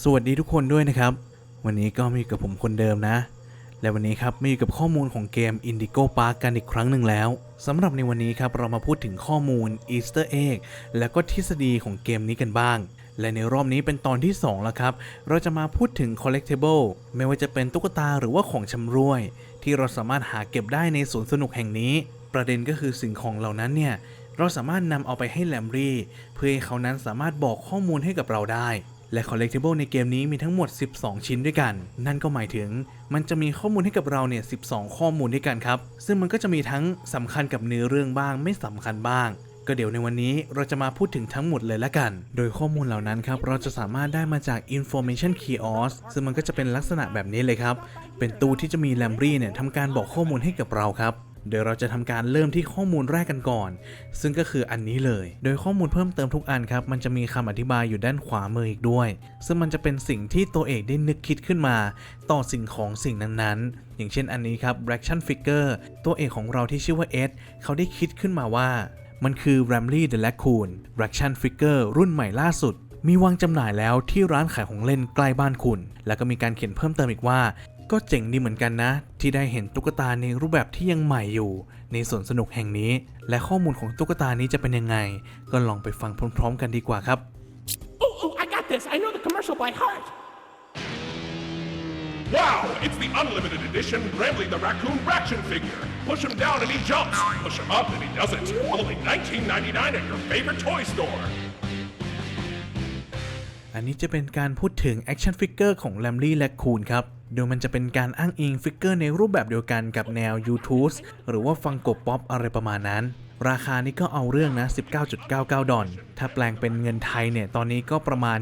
สวัสดีทุกคนด้วยนะครับ วันนี้ก็มาอยู่กับผมคนเดิมนะ และวันนี้ครับมาอยู่กับข้อมูลของเกม Indigo Park กันอีกครั้งหนึ่งแล้วสำหรับในวันนี้ครับเรามาพูดถึงข้อมูล Easter Egg และก็ทฤษฎีของเกมนี้กันบ้าง และในรอบนี้เป็นตอนที่ 2 แล้วครับ เราจะมาพูดถึง Collectible ไม่ว่าจะเป็นตุ๊กตาหรือว่าของชำร่วย ที่เราสามารถหาเก็บได้ในสวนสนุกแห่งนี้ ประเด็นก็คือสิ่งของเหล่านั้นเนี่ยเราสามารถนำเอาไปให้แลมรี่ เพื่อให้เขานั้นสามารถบอกข้อมูลให้กับเราได้ และ Collectible ในเกมนี้มีทั้งหมด 12 ชิ้นด้วยกัน นั่นก็หมายถึง มันจะมีข้อมูลให้กับเราเนี่ย 12 ข้อมูลด้วยกันครับ ซึ่งมันก็จะมีทั้งสำคัญกับเนื้อเรื่องบ้างไม่สำคัญบ้าง ก็เดี๋ยวในวันนี้เราจะมาพูดถึงทั้งหมดเลยละกัน โดยข้อมูลเหล่านั้นครับ เราจะสามารถได้มาจาก Information Kiosk ซึ่งมันก็จะเป็นลักษณะแบบนี้เลยครับ เป็นตู้ที่จะมีแลมรี่เนี่ยทำการบอกข้อมูลให้กับเราครับ โดยเราจะทำการเริ่มที่ข้อมูลแรกกันก่อน ซึ่งก็คืออันนี้เลย โดยข้อมูลเพิ่มเติมทุกอันครับ มันจะมีคำอธิบายอยู่ด้านขวามืออีกด้วย ซึ่งมันจะเป็นสิ่งที่ตัวเอกได้นึกคิดขึ้นมา ต่อสิ่งของสิ่งนั้นๆ อย่างเช่นอันนี้ครับ Reaction Figure ตัวเอกของเราที่ชื่อว่าเอ็ดเขาได้คิดขึ้นมาว่า มันคือ Ramley the Raccoon Reaction Figure รุ่นใหม่ล่าสุดมีวางจำหน่ายแล้วที่ร้านขายของเล่นใกล้บ้านคุณ แล้วก็มีการเขียนเพิ่มเติมอีกว่าก็เจ๋งดีเหมือนกันนะ ที่ได้เห็นตุ๊กตาในรูปแบบที่ยังใหม่อยู่ ในสวนสนุกแห่งนี้ และข้อมูลของตุ๊กตานี้จะเป็นยังไง ก็ลองไปฟังพร้อม ๆ กันดีกว่าครับ Oh, oh, I got this. I know the commercial by heart. Wow, it's the unlimited edition Bramley the Raccoon Raction figure. Push him down and he jumps. Push him up and he doesn't. Only $19.99 at your favorite toy store. อันนี้จะเป็นการพูดถึงแอคชั่นฟิกเกอร์ของแลมลี่และคูนครับโดยมันจะเป็นการอ้างอิงฟิกเกอร์ในรูปแบบเดียวกันกับแนว YouTube หรือว่าฟังกบป๊อปอะไรประมาณนั้น ราคานี้ก็เอาเรื่องนะ 19.99 ดอล ถ้าแปลงเป็นเงินไทยเนี่ย ตอนนี้ก็ประมาณ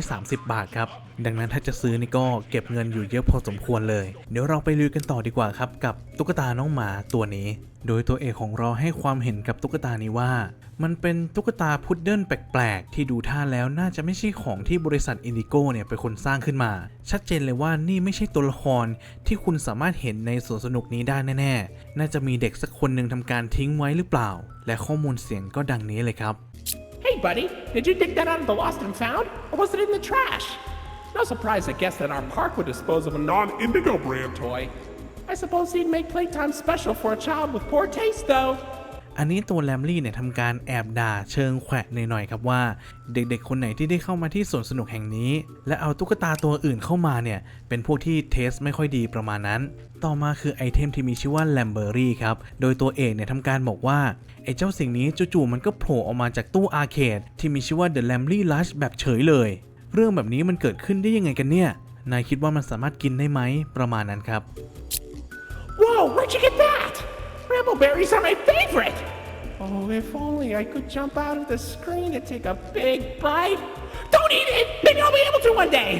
730 บาทครับ ดังนั้นถ้าจะซื้อนี่ก็เก็บเงินอยู่เยอะพอสมควรเลย เดี๋ยวเราไปลุยกันต่อดีกว่าครับ กับตุ๊กตาน้องหมาตัวนี้ โดยตัวเอกของเราให้ความเห็นกับตุ๊กตานี้ว่า มันเป็นตุ๊กตาพุดเดิ้ลแปลกๆ ที่ดูท่าแล้วน่าจะไม่ใช่ของที่บริษัทอินดิโก้เนี่ยเป็นคนสร้างขึ้นมา ชัดเจนเลยว่านี่ไม่ใช่ตัวละครที่คุณสามารถเห็นในสวนสนุกนี้ได้แน่ๆ น่าจะมีเด็กสักคนหนึ่งทำการทิ้งไว้หรือเปล่า และข้อมูลเสียงก็ดังนี้เลยครับ buddy, did you dig that out of the lost and found? Or was it in the trash? No surprise, I guess, that our park would dispose of a non Indigo brand toy. I suppose he'd make playtime special for a child with poor taste, though. อันนี้ตัวแลมลี่เนี่ยทำการแอบด่าเชิงแขวะหน่อยๆครับว่า เด็กๆ คนไหนที่ได้เข้ามาที่สวนสนุกแห่งนี้ และเอาตุ๊กตาตัวอื่นเข้ามาเนี่ย เป็นพวกที่เทสไม่ค่อยดีประมาณนั้น ต่อมาคือไอเทมที่มีชื่อว่าแลมเบอรี่ครับ โดยตัวเอกเนี่ยทำการบอกว่า ไอเจ้าสิ่งนี้จู่ๆมันก็โผล่ออกมาจากตู้อาร์เคดที่มีชื่อว่า The Lamley Lush แบบเฉยเลย เรื่องแบบนี้มันเกิดขึ้นได้ยังไงกันเนี่ยนายคิดว่ามันสามารถกินได้ไหมประมาณนั้นครับ Whoa, where'd you get that? Brambleberries are my favorite! Oh, if only I could jump out of the screen and take a big bite. Don't eat it! Maybe I'll be able to one day!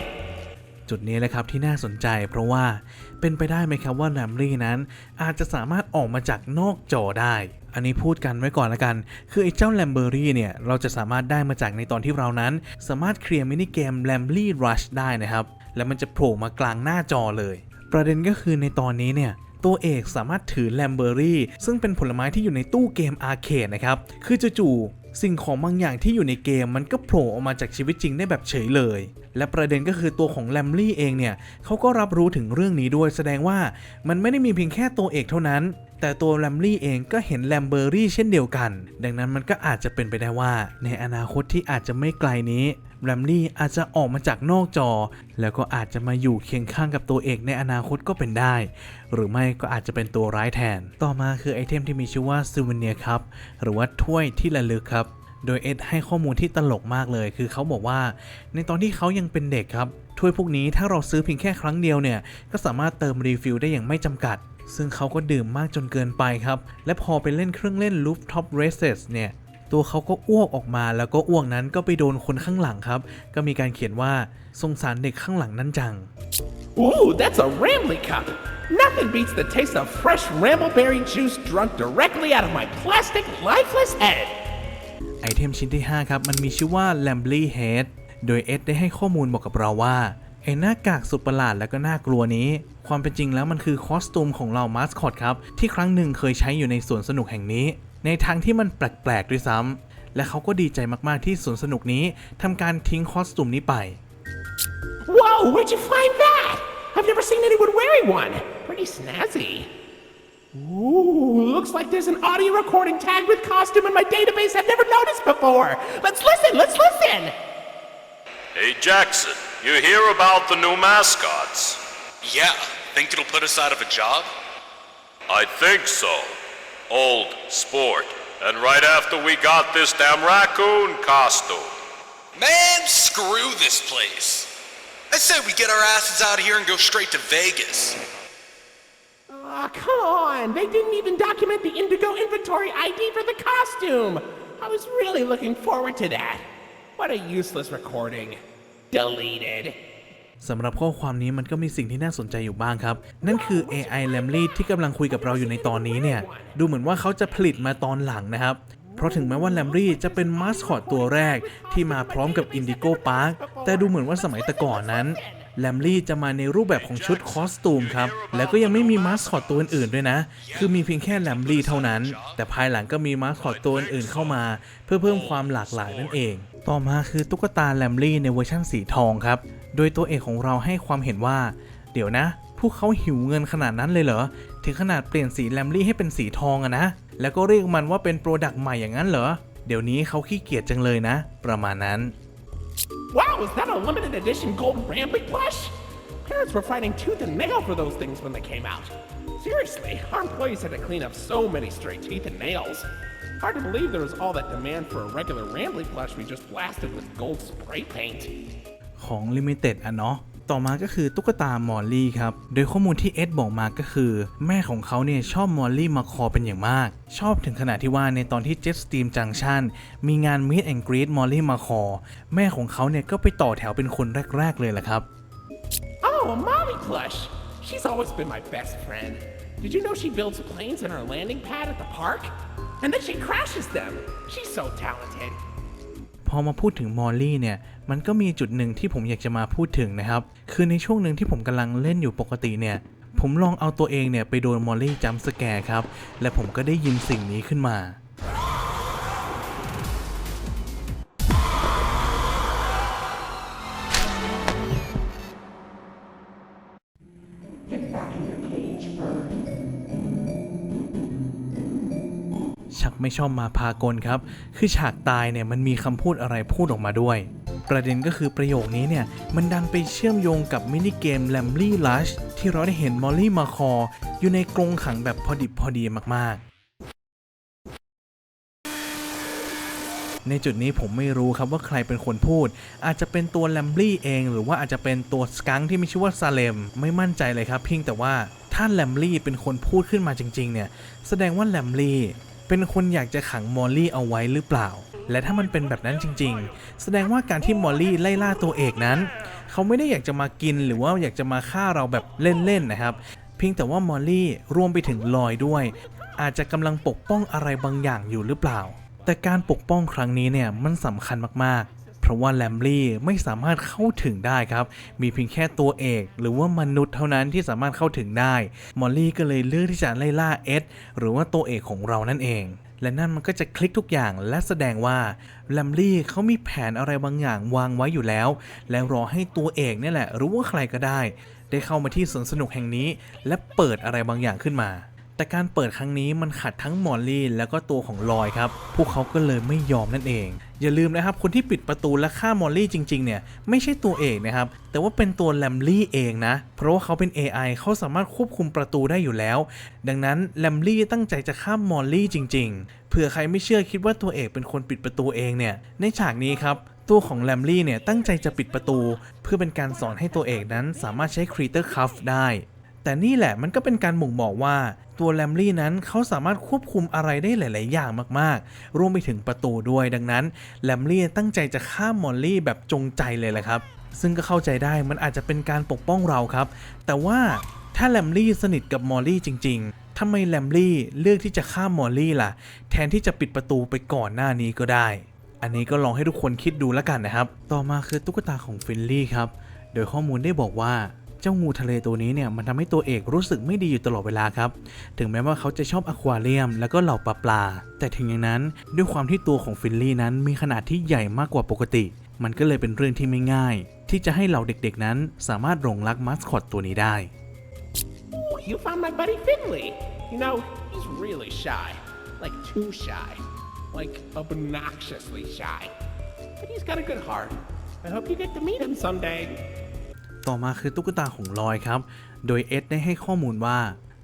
จุดนี้แหละครับที่น่าสนใจ เพราะว่าเป็นไปได้ไหมครับว่าแรมลี่นั้น อาจจะสามารถออกมาจากนอกจอได้ อันนี้พูดกันไว้ก่อนละกัน คือไอ้เจ้าแลมเบอรี่เนี่ย เราจะสามารถได้มาจากในตอนที่เรานั้น สามารถเคลียร์มินิเกมแลมลี่รัชได้นะครับ แล้วมันจะโผล่มากลางหน้าจอเลย ประเด็นก็คือในตอนนี้เนี่ย ตัวเอกสามารถถือแลมเบอรี่ซึ่งเป็นผลไม้ที่อยู่ในตู้เกมอาร์เคดนะครับ คือจู่ๆสิ่งของบางอย่างที่อยู่ในเกมมันก็โผล่ออกมาจากชีวิตจริงได้แบบเฉยเลย และประเด็นก็คือตัวของแลมลี่เองเนี่ยเขาก็รับรู้ถึงเรื่องนี้ด้วยแสดงว่ามันไม่ได้มีเพียงแค่ตัวเอกเท่านั้นแต่ตัวแลมลี่เองก็เห็นแลมเบอรี่เช่นเดียวกัน ดังนั้นมันก็อาจจะเป็นไปได้ว่า ในอนาคตที่อาจจะไม่ไกลนี้แรมลี่อาจจะออกมาจากนอกจอ แล้วก็อาจจะมาอยู่เคียงข้างกับตัวเอกในอนาคตก็เป็นได้ หรือไม่ก็อาจจะเป็นตัวร้ายแทน ต่อมาคือไอเทมที่มีชื่อว่าซูเวเนียครับ หรือว่าถ้วยที่ระลึกครับโดยเอ็ดให้ข้อมูลที่ตลกมากเลย คือเขาบอกว่า ในตอนที่เขายังเป็นเด็กครับ ถ้วยพวกนี้ถ้าเราซื้อเพียงแค่ครั้งเดียวเนี่ย ก็สามารถเติมรีฟิลได้อย่างไม่จำกัด ซึ่งเขาก็ดื่มมากจนเกินไปครับ และพอไปเล่นเครื่องเล่น Rooftop Races เนี่ย ตัวเขาก็อ้วกออกมาแล้วก็อ้วกนั้นก็ไปโดนคนข้างหลังครับ ก็มีการเขียนว่าสงสารเด็กข้างหลังนั้นจัง Ooh, that's a Ramley cup! Nothing beats the taste of fresh Rambleberry juice drunk directly out of my plastic, lifeless head! ไอเทมชิ้นที่ 5 ครับ มันมีชื่อว่า Lambly Head โดยเอ็ดได้ให้ข้อมูลบอกกับเราว่า ไอหน้ากากสุดประหลาดและก็น่ากลัวนี้ ความเป็นจริงแล้วมันคือคอสตูมของเรามาสคอตครับ ที่ครั้งหนึ่งเคยใช้อยู่ในสวนสนุกแห่งนี้ ในทางที่มันแปลกๆด้วยซ้ำและเขาก็ดีใจมากๆที่สวนสนุกนี้ทำการทิ้งคอสตูมนี้ไป Whoa, where'd you find that? I've never seen anyone wearing one. Pretty snazzy. Ooh, looks like there's an audio recording tagged with costume in my database I've never noticed before. Let's listen, let's listen. Hey Jackson, you hear about the new mascots? Yeah, think it'll put us out of a job? I think so. Old sport. And right after we got this damn raccoon costume. Man, screw this place. I say we get our asses out of here and go straight to Vegas. Aw, come on. They didn't even document the Indigo inventory ID for the costume. I was really looking forward to that. What a useless recording. Deleted. สำหรับข้อความนี้มันก็มีสิ่งที่น่าสนใจอยู่บ้างครับ นั่นคือ AI l a m l y ที่กำลังคุยกับเราอยู่ในตอนนี้เนี่ย ดูเหมือนว่าเขาจะผลิตมาตอนหลังนะครับ เพราะถึงแม้ว่าแลมรี่จะเป็นมาสคอตตัวแรกที่มาพร้อมกับอินดิโก้พาร์คแต่ดูเหมือนว่าสมัยแต่ก่อนนั้น l a m l y จะมาในรูปแบบของชุดคอสตูมครับ แล้วก็ยังไม่มีมาสคอตตัวอื่นๆด้วยนะ คือมีเพียงแค่ l a m l y เท่านั้น แต่ภายหลังก็มีมาสคอตตัวอื่นๆเข้ามา เพื่อเพิ่มความหลากหลายนั่นเอง ต่อมาคือตุ๊กตา l a m l y ในเวอร์ชั่นสีทองครับ โดยตัวเอกของเราให้ความเห็นว่า เดี๋ยวนะ พวกเขาหิวเงินขนาดนั้นเลยเหรอ ถึงขนาดเปลี่ยนสีแลมลี่ให้เป็นสีทองอะนะ แล้วก็เรียกมันว่าเป็นโปรดักต์ใหม่อย่างนั้นเหรอ เดี๋ยวนี้เขาขี้เกียจจังเลยนะ ประมาณนั้น Wow, is that a limited edition gold Rambling plush? Parents were fighting tooth and nail for those things when they came out. Seriously, our employees had to clean up so many stray teeth and nails. Hard to believe there was all that demand for a regular Rambling plush we just blasted with gold spray paint. ของ Limited อ่ะเนาะ ต่อมาก็คือตุ๊กตามอลลี่ครับ โดยข้อมูลที่เอ็ดบอกมาก็คือ แม่ของเขาเนี่ยชอบมอลลี่มาคอเป็นอย่างมาก ชอบถึงขนาดที่ว่าในตอนที่เจ็สตีมจังชันมีงานมิสแองกรีดมอลลี่มาคอ แม่ของเขาเนี่ยก็ไปต่อแถวเป็นคนแรก ๆ เลยละครับ Oh Molly plush she's always been my best friend did you know she builds planes in her landing pad at the park and then she crashes them she's so talented พอมาพูดถึงมอลลี่เนี่ยมันก็มีจุดหนึ่งที่ผมอยากจะมาพูดถึงนะครับ คือในช่วงหนึ่งที่ผมกำลังเล่นอยู่ปกติเนี่ยผมลองเอาตัวเองเนี่ยไปโดนมอลลี่จัมป์สแกร์ครับ และผมก็ได้ยินสิ่งนี้ขึ้นมา ไม่ชอบมาพากลครับ คือฉากตายเนี่ยมันมีคำพูดอะไรพูดออกมาด้วย ประเด็นก็คือประโยคนี้เนี่ยมันดันไปเชื่อมโยงกับมินิเกม l a m b l y Lush ที่เราได้เห็นมอลลี่มาคออยู่ในกรงขังแบบพอดิบพอดีมากๆในจุดนี้ผมไม่รู้ครับว่าใครเป็นคนพูด อาจจะเป็นตัวแลมบลี่เอง หรือว่าอาจจะเป็นตัวสกังที่มีชื่อว่าซาเลม ไม่มั่นใจเลยครับเพียงแต่ว่าถ้าแลมบลี่เป็นคนพูดขึ้นมาจริง ๆ เนี่ย แสดงว่าแลมบลี่ เป็นคนอยากจะขังมอลลี่เอาไว้หรือเปล่า และถ้ามันเป็นแบบนั้นจริง ๆ แสดงว่าการที่มอลลี่ไล่ล่าตัวเอกนั้น เขาไม่ได้อยากจะมากินหรือว่าอยากจะมาฆ่าเราแบบเล่นๆนะครับ เพียงแต่ว่ามอลลี่รวมไปถึงลอยด้วย อาจจะกำลังปกป้องอะไรบางอย่างอยู่หรือเปล่า แต่การปกป้องครั้งนี้เนี่ยมันสำคัญมาก เพราะว่าแลมลี่ไม่สามารถเข้าถึงได้ครับ มีเพียงแค่ตัวเอก หรือว่ามนุษย์เท่านั้นที่สามารถเข้าถึงได้ มอลลี่ก็เลยเลือกที่จะไล่ล่าเอ็ดหรือว่าตัวเอกของเรานั่นเอง และนั่นมันก็จะคลิกทุกอย่างและแสดงว่าแลมลี่เขามีแผนอะไรบางอย่างวางไว้อยู่แล้ว และรอให้ตัวเอกนี่แหละ หรือว่าใครก็ได้ ได้เข้ามาที่สวนสนุกแห่งนี้ และเปิดอะไรบางอย่างขึ้นมาแต่การเปิดครั้งนี้มันขัดทั้งมอลลี่ แล้วก็ตัวของลอยครับ พวกเขาก็เลยไม่ยอมนั่นเอง อย่าลืมนะครับคนที่ปิดประตูและฆ่ามอลลี่จริงๆเนี่ยไม่ใช่ตัวเอกนะครับแต่ว่าเป็นตัวแลมลี่เองนะ เพราะว่าเขาเป็น AI เขาสามารถควบคุมประตูได้อยู่แล้ว ดังนั้นแลมลี่ตั้งใจจะฆ่ามอลลี่จริงๆเผื่อใครไม่เชื่อคิดว่าตัวเอกเป็นคนปิดประตูเองเนี่ยในฉากนี้ครับตัวของแลมลี่เนี่ยตั้งใจจะปิดประตู เพื่อเป็นการสอนให้ตัวเอกนั้นสามารถใช้ครีเตอร์คัฟได้แต่นี่แหละมันก็เป็นการบ่งบอกว่า ตัวแลมลี่นั้นเขาสามารถควบคุมอะไรได้หลาย ๆ อย่างมาก ๆ รวมไปถึงประตูด้วยดังนั้นแลมลี่ตั้งใจจะฆ่ามอลลี่แบบจงใจเลยแหละครับ ซึ่งก็เข้าใจได้มันอาจจะเป็นการปกป้องเราครับ แต่ว่าถ้าแลมลี่สนิทกับมอลลี่จริง ๆทำไมแลมลี่เลือกที่จะฆ่ามอลลี่ล่ะ แทนที่จะปิดประตูไปก่อนหน้านี้ก็ได้ อันนี้ก็ลองให้ทุกคนคิดดูแล้วกันนะครับ ต่อมาคือตุ๊กตาของฟินลี่ครับ โดยข้อมูลได้บอกว่า เจ้างูทะเลตัวนี้เนี่ยมันทำให้ตัวเอกรู้สึกไม่ดีอยู่ตลอดเวลาครับ ถึงแม้ว่าเขาจะชอบอควาเรียม แล้วก็เหล่าปลาปลา แต่ถึงอย่างนั้นด้วยความที่ตัวของฟินลี่นั้นมีขนาดที่ใหญ่มากกว่าปกติ มันก็เลยเป็นเรื่องที่ไม่ง่าย ที่จะให้เหล่าเด็กๆนั้น สามารถหลงรักมาสคอตตัวนี้ได้ you found my buddy Finley. You know, he's really shy. Like, too shy. Like, obnoxiously shy. But he's got a good heart. I hope you get to meet him someday. ต่อมาคือตุ๊กตาของลอยครับ โดยเอ็ดได้ให้ข้อมูลว่า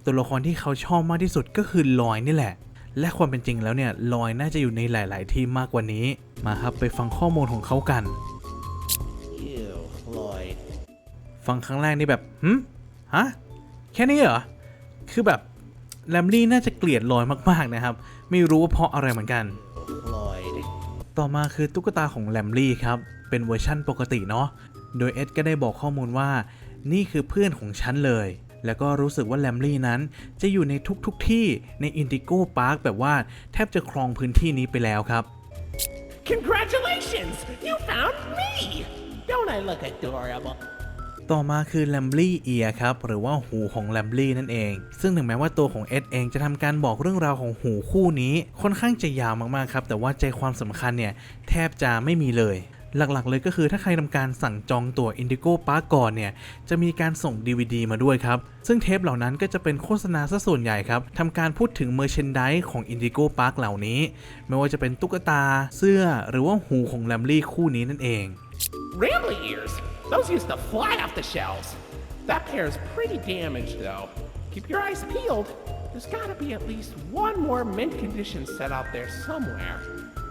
ตัวละครที่เขาชอบมากที่สุดก็คือลอยนี่แหละ และความเป็นจริงแล้วเนี่ยลอยน่าจะอยู่ในหลาย ๆ ที่มากกว่านี้ มาครับไปฟังข้อมูลของเขากัน Ew, Lloyd. ฟังครั้งแรกนี่แบบหืมฮะแค่นี้เหรอ คือแบบแลมลี่น่าจะเกลียดลอยมาก ๆ นะครับ ไม่รู้ว่าเพราะอะไรเหมือนกัน Lloyd. ต่อมาคือตุ๊กตาของแลมลี่ครับ เป็นเวอร์ชั่นปกติเนาะ โดยเอ็ดก็ได้บอกข้อมูลว่า นี่คือเพื่อนของฉันเลย แล้วก็รู้สึกว่าแลมลี่นั้นจะอยู่ในทุกๆทที่ในอินดิโก้พาร์คแบบว่าแทบจะครองพื้นที่นี้ไปแล้วครับ Congratulations! You found me! Don't I look adorable? ต่อมาคือแลมลี่เอียครับ หรือว่าหูของแลมลี่นั่นเอง ซึ่งถึงแม้ว่าตัวของเอ็ดเองจะทำการบอกเรื่องราวของหูคู่นี้ ค่อนข้างจะยาวมากๆครับ แต่ว่าใจความสำคัญเนี่ย แทบจะไม่มีเลย หลักๆ เลยก็คือถ้าใครทำการสั่งจองตั๋ว Indigo Park ก่อนเนี่ย จะมีการส่ง DVD มาด้วยครับ ซึ่งเทปเหล่านั้นก็จะเป็นโฆษณาซะส่วนใหญ่ครับทำการพูดถึงเมอร์เชนดิสของ Indigo Park เหล่านี้ ไม่ว่าจะเป็นตุ๊กตาเสื้อหรือว่าหูของแลมลี่คู่นี้นั่นเอง Rambly ears! Those used to fly off the shelves. That pair's pretty damaged, though. Keep your eyes peeled. There's gotta be at least one more mint condition set out there somewhere.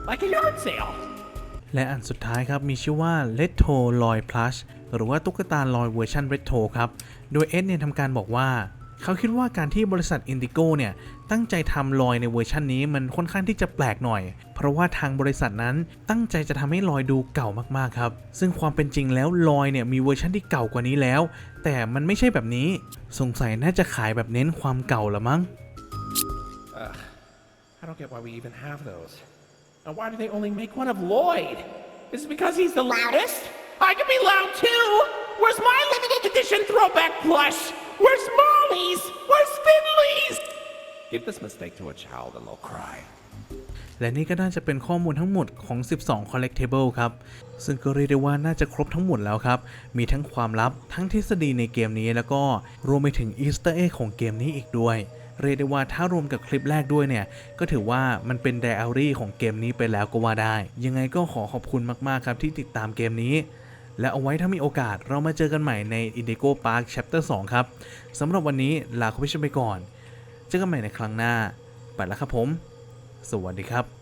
Like a yard sale. และอันสุดท้ายครับมีชื่อว่า Retro Loy Plush หรือว่าตุ๊กตาลอยเวอร์ชัน Retro ครับ โดยเอ็ดเนี่ยทำการบอกว่า เขาคิดว่าการที่บริษัท Indigo เนี่ย ตั้งใจทำลอยในเวอร์ชันนี้มันค่อนข้างที่จะแปลกหน่อย เพราะว่าทางบริษัทนั้นตั้งใจจะทำให้ลอยดูเก่ามากๆครับ ซึ่งความเป็นจริงแล้วลอยเนี่ยมีเวอร์ชันที่เก่ากว่านี้แล้ว แต่มันไม่ใช่แบบนี้ สงสัยน่าจะขายแบบเน้นความเก่าละมั้ง I don't get why we even have those. And why do they only make one of Lloyd? Is it because he's the loudest? I can be loud too! Where's my limited edition throwback plush? Where's Molly's? Where's Finley's? Give this mistake to a child and they'll cry. และนี่ก็น่าจะเป็นข้อมูลทั้งหมดของ 12 collectible ครับ ซึ่งก็เรียกได้ว่าน่าจะครบทั้งหมดแล้วครับ มีทั้งความลับ ทั้งทฤษฎีในเกมนี้แล้วก็รวมไปถึงอีสเตอร์เอ็กของเกมนี้อีกด้วย เรียกได้ว่าถ้ารวมกับคลิปแรกด้วยเนี่ย ก็ถือว่ามันเป็นไดอารี่ของเกมนี้ไปแล้วก็ว่าได้ ยังไงก็ขอขอบคุณมากๆครับที่ติดตามเกมนี้ และเอาไว้ถ้ามีโอกาสเรามาเจอกันใหม่ใน Indigo Park Chapter 2 ครับสำหรับวันนี้ลาคุณผู้ชมไปก่อน เจอกันใหม่ในครั้งหน้า ไปแล้วครับผม สวัสดีครับ